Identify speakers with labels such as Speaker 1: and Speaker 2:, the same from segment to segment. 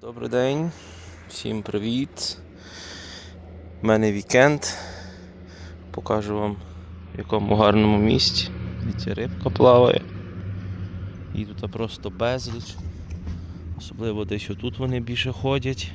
Speaker 1: Добрий день, всім привіт. У мене вікенд. Покажу вам в якому гарному місці. Дивіться, рибка плаває. І тут просто безліч. Особливо десь отут вони більше ходять.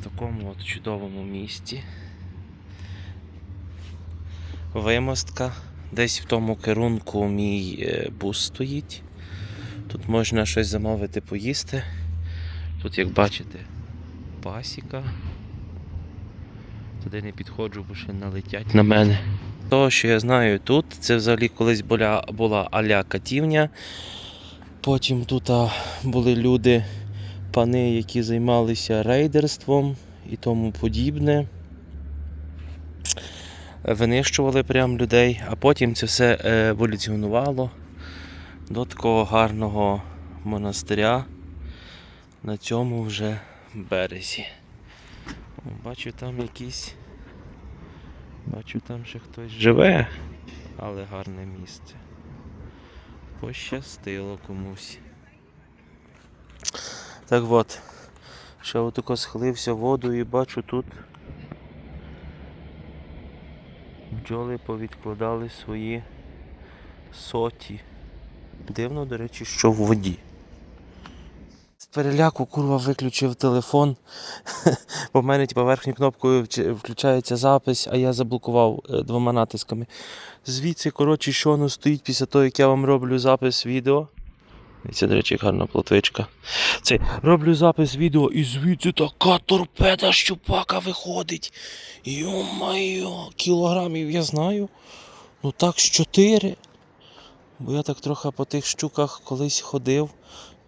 Speaker 1: В такому от чудовому місці. Вимостка. Десь в тому керунку мій е, бус стоїть. Тут можна щось замовити поїсти. Тут, як бачите, пасіка. Туди не підходжу, бо ще налетять на мене. Того, що я знаю тут, це взагалі колись була, була аля катівня. Потім тут були люди, пани, які займалися рейдерством і тому подібне. Винищували прям людей, а потім це все е, еволюціонувало до такого гарного монастиря на цьому вже березі. Бачу там якісь. Бачу там ще хтось живе, але гарне місце. Пощастило комусь. Так от, ще отако схилився воду і бачу тут. Бджоли повідкладали свої соті. Дивно, до речі, що в воді. Переляку курва виключив телефон, бо в мене типу, верхньою кнопкою включається запис, а я заблокував е, двома натисками. Звідси, коротше, що воно стоїть після того, як я вам роблю запис відео. Це, до речі, гарна плотвичка. Це роблю запис відео і звідси така торпеда щупака виходить. Йо-майо, кілограмів я знаю. Ну так, з чотири. Бо я так трохи по тих щуках колись ходив,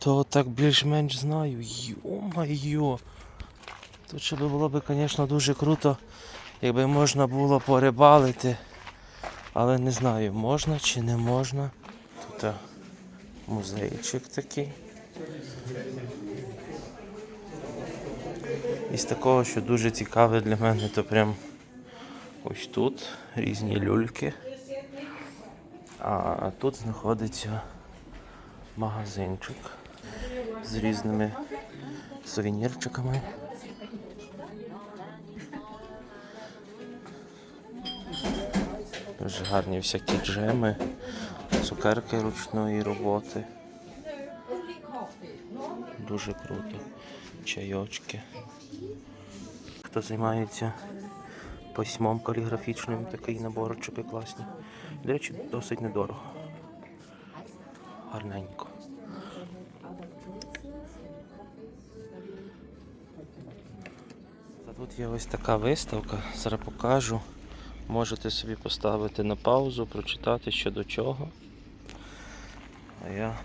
Speaker 1: то так більш-менш знаю. Йо-майо. Тут ще було б, звісно, дуже круто, якби можна було порибалити. Але не знаю, можна чи не можна. Тут музейчик такий. Із такого, що дуже цікаве для мене, то прям ось тут різні люльки. А тут знаходиться магазинчик з різними сувенірчиками. Дуже гарні всякі джеми, цукерки ручної роботи. Дуже круто. Чайочки. Хто займається письмом каліграфічним, такий наборчики класні. До речі, досить недорого. Гарненько. Тут є ось така виставка, зараз покажу. Можете собі поставити на паузу, прочитати що до чого. А я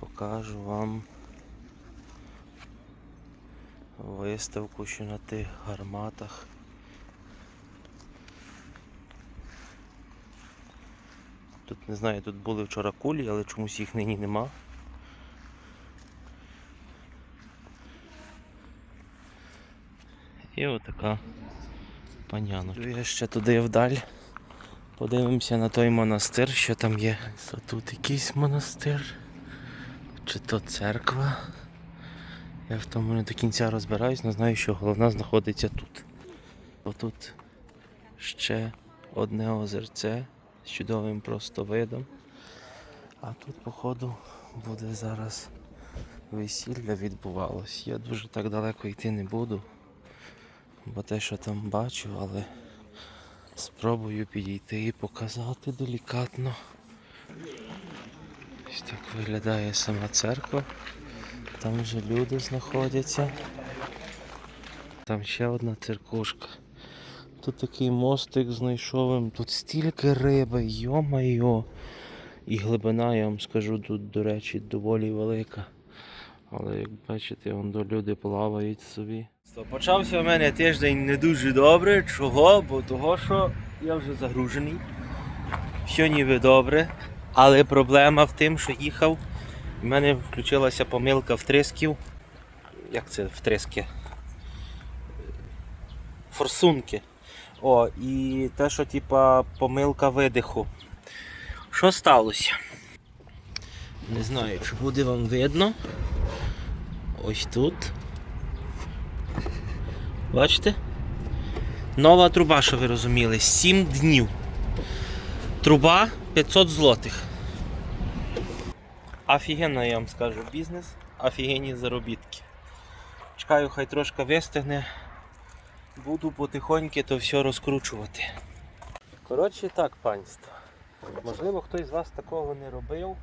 Speaker 1: покажу вам виставку, що на тих гарматах. Тут не знаю, тут були вчора кулі, але чомусь їх нині нема. І отака паняночка. Я ще туди вдаль. Подивимося на той монастир, що там є. То тут якийсь монастир. Чи то церква. Я в тому не до кінця розбираюсь, але знаю, що головна знаходиться тут. Отут ще одне озерце з чудовим просто видом. А тут, походу, буде зараз весілля відбувалось. Я дуже так далеко йти не буду, бо те, що там бачу, але спробую підійти і показати делікатно. Ось так виглядає сама церква. Там вже люди знаходяться. Там ще одна церкушка. Тут такий мостик знайшов, тут стільки риби, йо-майо. І глибина, я вам скажу, тут, до речі, доволі велика. Але як бачите, вон люди плавають собі. Почався в мене тиждень не дуже добре. Чого? Бо того, що я вже загружений. Все ніби добре. Але проблема в тим, що їхав. в мене включилася помилка втрисків. Як це втриски? Форсунки. О, і те, що типа помилка видиху. Що сталося? Не знаю, чи буде вам видно. ось тут. Бачите? Нова труба, що ви розуміли, 7 днів. Труба 500 злотих. Офігенно, я вам скажу, бізнес, офігенні заробітки. Чекаю, хай трошки вистигне. Буду потихоньки то все розкручувати. Коротше так, панство. Можливо, хтось з вас такого не робив.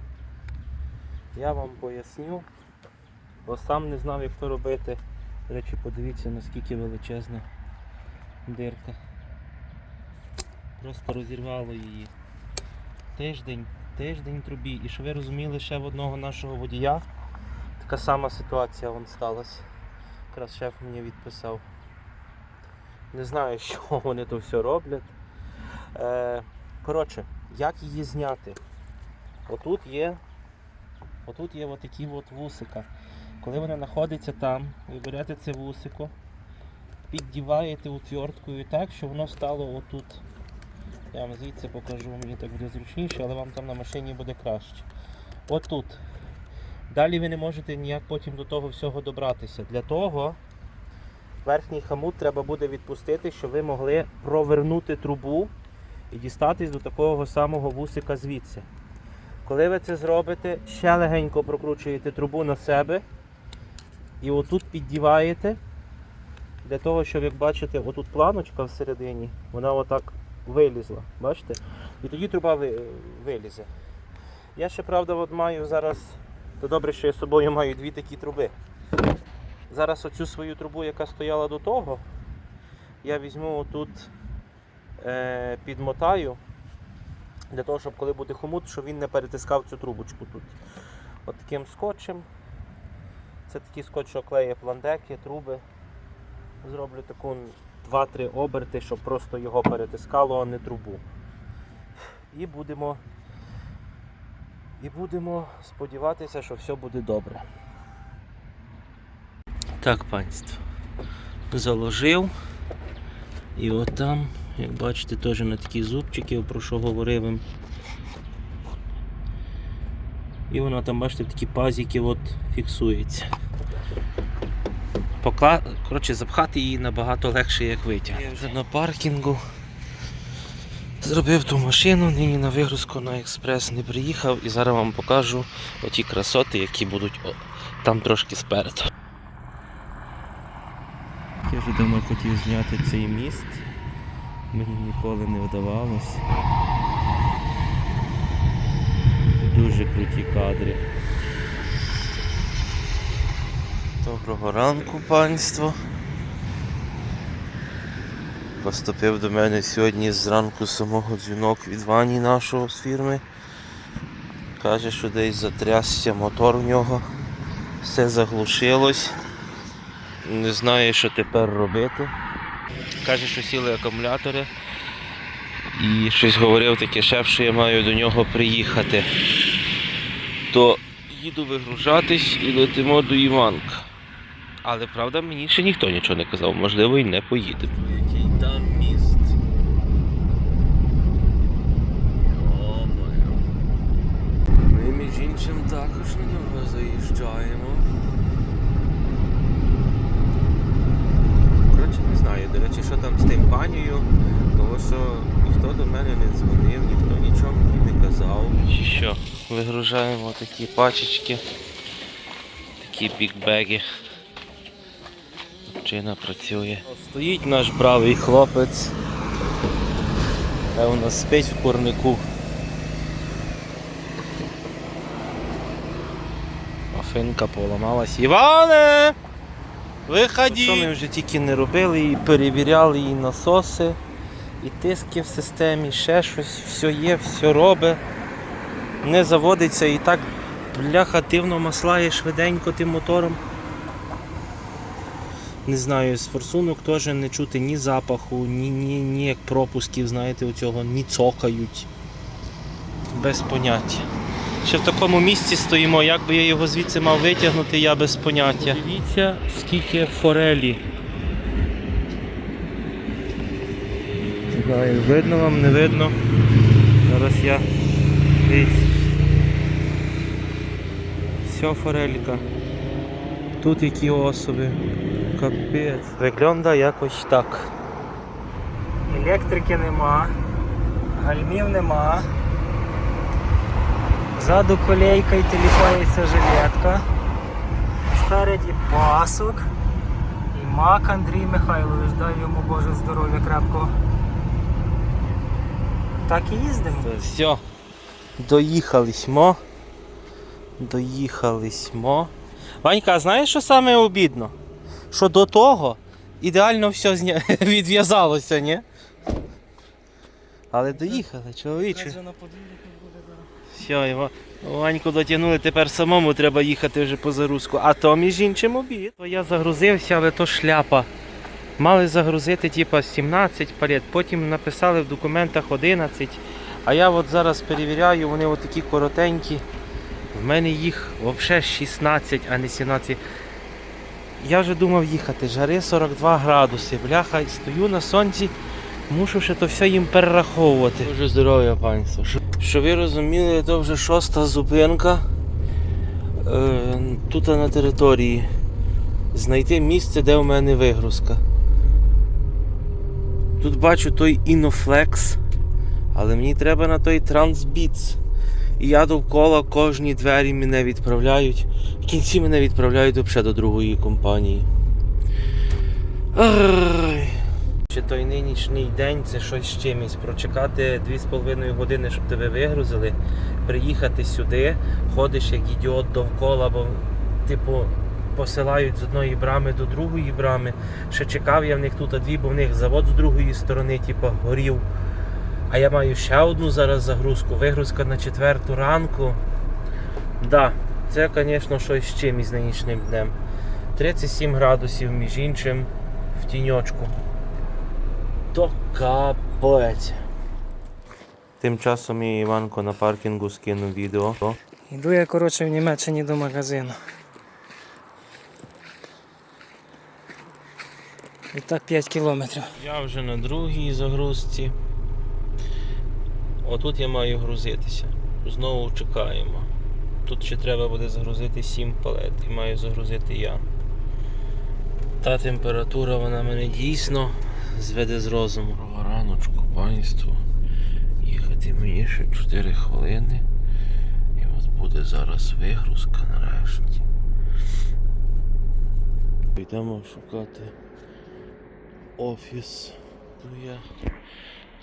Speaker 1: Я вам поясню. Бо сам не знав, як то робити. До речі, подивіться, наскільки величезна дирка. Просто розірвало її. Тиждень, тиждень трубі. І що ви розуміли, ще в одного нашого водія така сама ситуація вон сталася. Якраз шеф мені відписав. Не знаю, що вони то все роблять. Е, коротше, як її зняти? Отут є, отут є отакі от вусика. Коли вона знаходиться там, ви берете це вусико, піддіваєте утверткою так, що воно стало отут. Я вам звідси покажу, мені так буде зручніше, але вам там на машині буде краще. Отут. Далі ви не можете ніяк потім до того всього добратися. Для того верхній хамут треба буде відпустити, щоб ви могли провернути трубу і дістатись до такого самого вусика звідси. Коли ви це зробите, ще легенько прокручуєте трубу на себе і отут піддіваєте, для того, щоб, як бачите, отут планочка всередині, вона отак вилізла. Бачите? І тоді труба вилізе. Я ще, правда, от маю зараз, то добре, що я з собою маю дві такі труби. Зараз оцю свою трубу, яка стояла до того, я візьму отут, е, підмотаю, для того, щоб коли буде хомут, щоб він не перетискав цю трубочку тут. От таким скотчем. Це такий скотч, що клеє пландеки, труби. Зроблю таку 2-3 оберти, щоб просто його перетискало, а не трубу. І будемо, і будемо сподіватися, що все буде добре. Так, панство. Заложив. І от як бачите, теж на такі зубчики, про що говорив. І воно там, бачите, такі пазики от фіксується. Покла... Коротше, запхати її набагато легше, як витяг. Я вже на паркінгу. Зробив ту машину, нині на вигрузку на експрес не приїхав і зараз вам покажу оті красоти, які будуть о, там трошки спереду. Я вже давно хотів зняти цей міст. Мені ніколи не вдавалося. Дуже круті кадри. Доброго ранку, панство. Поступив до мене сьогодні зранку самого дзвінок від Вані нашого з фірми. Каже, що десь затрясся мотор в нього. Все заглушилось. Не знає, що тепер робити. Каже, що сіли акумулятори. І щось говорив таке шеф, що я маю до нього приїхати. То їду вигружатись і летимо до Іванка. Але правда мені ще ніхто нічого не казав, можливо і не поїдемо. Який там міст. Ми між іншим також на нього заїжджаємо. Коротше, не знаю, до речі, що там з тим панією, тому що ніхто до мене не дзвонив, ніхто нічого мені не казав. Що? Вигружаємо такі пачечки, такі бікбеги. Чина працює. Стоїть наш бравий хлопець. Певно спить в курнику. Афинка поламалась. Іване! Виході! Що ми вже тільки не робили і перевіряли і насоси, і тиски в системі, ще щось, все є, все робить. Не заводиться і так бляха дивно маслає швиденько тим мотором. Не знаю, з форсунок теж не чути ні запаху, ні, ні, ні як пропусків, знаєте, у цього, ні цокають. Без поняття. Ще в такому місці стоїмо, як би я його звідси мав витягнути, я без поняття. Дивіться, скільки форелі. Знаю, видно вам, не видно. Зараз я дивіться. Все форелька. тут які особи. Капець. Виглядає якось так.
Speaker 2: Електрики нема, гальмів нема. Ззаду колейка і телефониться жилетка. Спереді пасок. І мак Андрій Михайлович, дай йому Боже здоров'я крепкого. Так і їздимо.
Speaker 1: Все. Доїхались мо. Доїхались мо. Ванька, а знаєш, що саме обідно? Що до того ідеально все зня... відв'язалося, ні? Але доїхали, чоловіче. Все, його Ваньку дотягнули, тепер самому треба їхати вже по загрузку. А то між іншим обід. Я загрузився, але то шляпа. Мали загрузити типа 17 палет, потім написали в документах 11. А я от зараз перевіряю, вони от такі коротенькі. В мене їх взагалі 16, а не 17. Я вже думав їхати. Жари 42 градуси. Бляха, стою на сонці, мушу ще то все їм перераховувати. Дуже здоров'я, панство. Що- ви розуміли, то вже шоста зупинка е, тут на території. Знайти місце, де в мене вигрузка. Тут бачу той Інофлекс, але мені треба на той Трансбіц. І я довкола кожні двері мене відправляють. В кінці мене відправляють взагалі до другої компанії. Ай. Ще той нинішній день це щось з чимось. Прочекати 2,5 години, щоб тебе вигрузили, приїхати сюди, ходиш як ідіот довкола, бо типу посилають з одної брами до другої брами. Ще чекав я в них тут а дві, бо в них завод з другої сторони, типу, горів. А я маю ще одну зараз загрузку. Вигрузка на четверту ранку. Да, це, звісно, щось з чимось з нинішнім днем. 37 градусів, між іншим, в тіньочку. То капець. Тим часом мій Іванко на паркінгу скинув відео.
Speaker 2: Йду я, коротше, в Німеччині до магазину. І так 5 кілометрів.
Speaker 1: Я вже на другій загрузці. Отут я маю грузитися. Знову чекаємо. Тут ще треба буде загрузити 7 палет і маю загрузити я. Та температура вона мене дійсно зведе з розуму. Доброго раночку, панство. Їхати мені ще 4 хвилини. І от буде зараз вигрузка нарешті. Йдемо шукати офіс. Тут я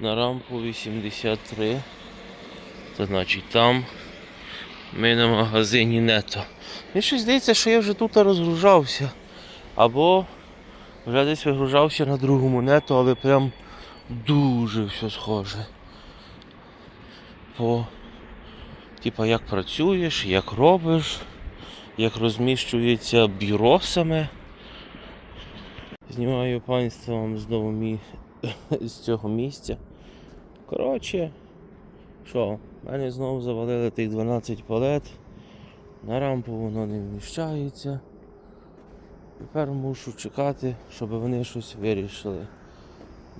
Speaker 1: на рампу 83. Це значить там ми на магазині нето. Мені щось здається, що я вже тут розгружався. Або вже десь вигружався на другому нето, але прям дуже все схоже. По типа як працюєш, як робиш, як розміщується бюро саме. Знімаю панство вам знову мі... з цього місця. Коротше, що, мене знову завалили тих 12 палет. На рампу воно не вміщається. Тепер мушу чекати, щоб вони щось вирішили.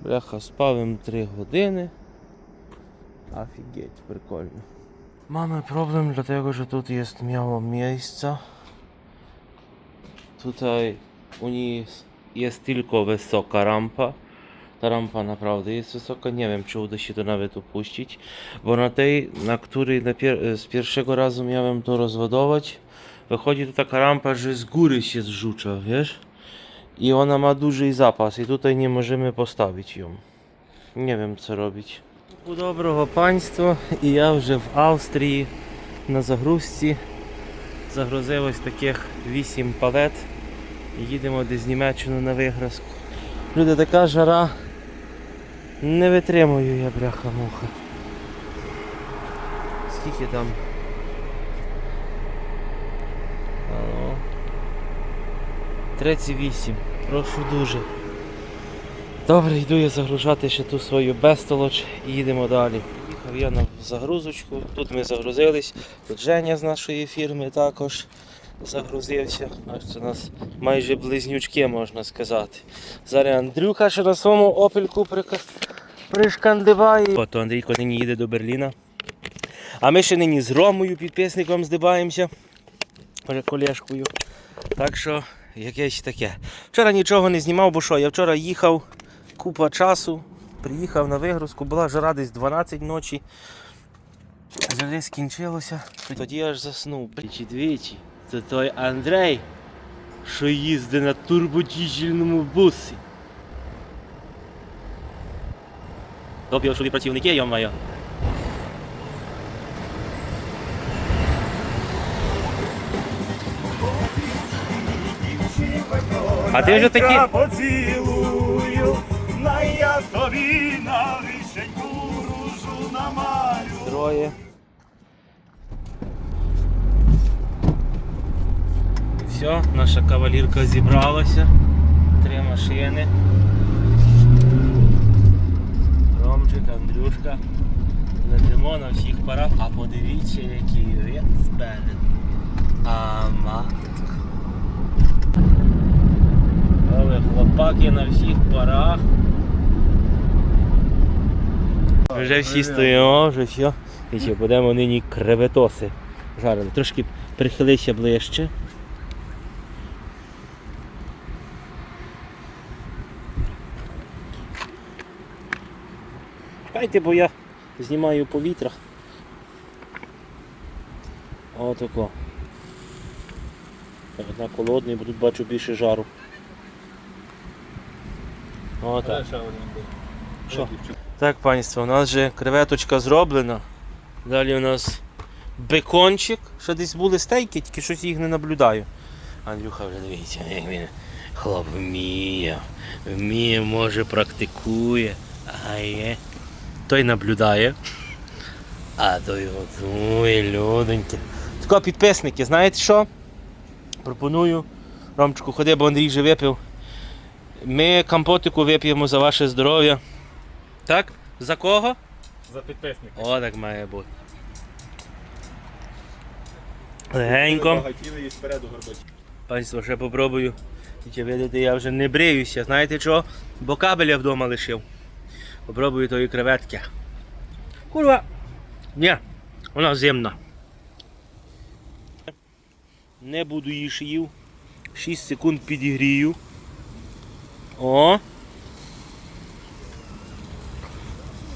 Speaker 1: Бляха, спав їм 3 години. Офігеть, прикольно. Mamy problem dlatego, że тут jest mało miejsca. Tutaj u nich jest tylko wysoka rampa. Ta rampa naprawdę jest wysoka. Nie wiem, czy uda się to nawet opuścić. Bo na tej, na której na pier- z pierwszego razu miałem to rozładować, wychodzi tu taka rampa, że z góry się zrzuca, wiesz? I ona ma duży zapas i tutaj nie możemy postawić ją. Nie wiem, co robić. Доброго панства, і я вже в Австрії на загрузці. Загрузив ось таких 8 палет. Їдемо десь з Німеччини на вигрузку. Люди, така жара. Не витримую я бляха-муха. Скільки там? Алло. 38. Прошу дуже. Добре, йду я загружати ще ту свою безтолоч і їдемо далі. Їхав я на загрузочку, тут ми загрузились, тут Женя з нашої фірми також загрузився. Аж це у нас майже близнючки, можна сказати. Зараз Андрюха ще на своєму опельку прика- пришкандиває. Ото Андрійко нині їде до Берліна. А ми ще нині з Ромою, підписником, здибаємося. Колешкою. Так що, якесь таке. Вчора нічого не знімав, бо що, я вчора їхав, купа часу, приїхав на вигрузку, була жара десь 12 ночі. Желе скінчилося. Тоді аж заснув. Двічі Це той Андрей, що їздить на турбодізельному бусі. Доп'явшові працівники, маю. А ти вже такі.
Speaker 3: Поцілую, на я тобі на вишеньку ружу намалю.
Speaker 1: Троє. Все, наша кавалірка зібралася. Три машини. Ромчик, Андрюшка. Летимо на всіх парах. А подивіться, який вид спереду. А. Але хлопаки на всіх парах. Вже всі стоїмо, вже все. І ще будемо нині креветоси жарили. Трошки прихилися ближче. Чекайте, бо я знімаю повітря. Отако. Так, на холодний, бо тут бачу більше жару. Отак. Що? Так, панство, у нас же креветочка зроблена. Далі у нас бекончик. Ще десь були стейки, тільки щось їх не наблюдаю. Андрюха вже дивіться, як він хлоп вміє. Вміє, може, практикує. А є. Той наблюдає. А той готує, людоньки. Тако підписники, знаєте що? Пропоную. Ромчику, ходи, бо Андрій вже випив. Ми компотику вип'ємо за ваше здоров'я. Так? За кого?
Speaker 2: За підписника.
Speaker 1: О, так має бути. Легенько. Панство, ще попробую. Тільки видите, я вже не бриюся. Знаєте що? Бо кабеля вдома лишив. Попробую тої креветки. Курва. Ні, вона зимна. Не буду її шиїв. 6 секунд підігрію. О.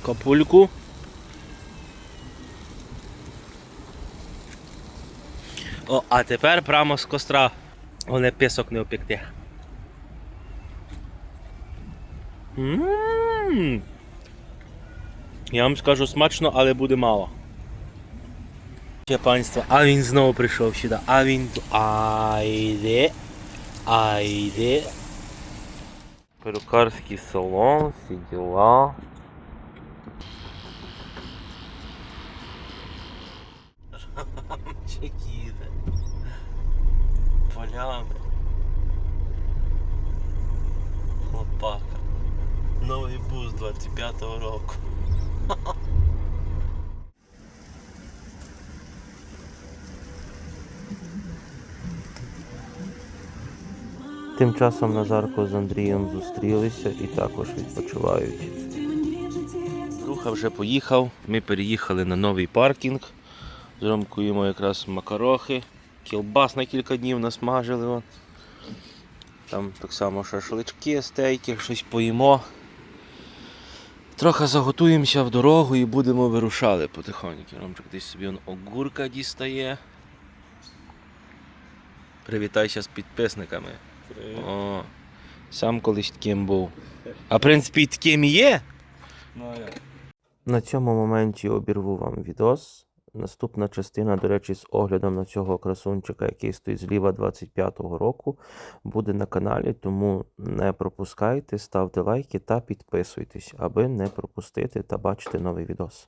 Speaker 1: Капульку. О, а тепер прямо з костра. Головне пісок не опекти. М. Я вам скажу смачно, але буде мало. Ще панство, а він знову прийшов сюди. А він. А йде. А йде. Перукарський салон, всі діла. Чекіде. Полями. Хлопака. Новий бус 25-го року. Тим часом Назарко з Андрієм зустрілися і також відпочивають. Руха вже поїхав. Ми переїхали на новий паркінг. Зромкуємо якраз макарохи. Кілбас на кілька днів насмажили. Там так само шашлички, стейки, щось поїмо. Трохи заготуємося в дорогу і будемо вирушали потихоньку. Ромчик десь собі он огурка дістає. Привітайся з підписниками. О, сам колись таким був. А в принципі таким і є.
Speaker 3: Ну?
Speaker 1: На цьому моменті обірву вам відос. Наступна частина, до речі, з оглядом на цього красунчика, який стоїть зліва 25-го року, буде на каналі, тому не пропускайте, ставте лайки та підписуйтесь, аби не пропустити та бачити новий відос.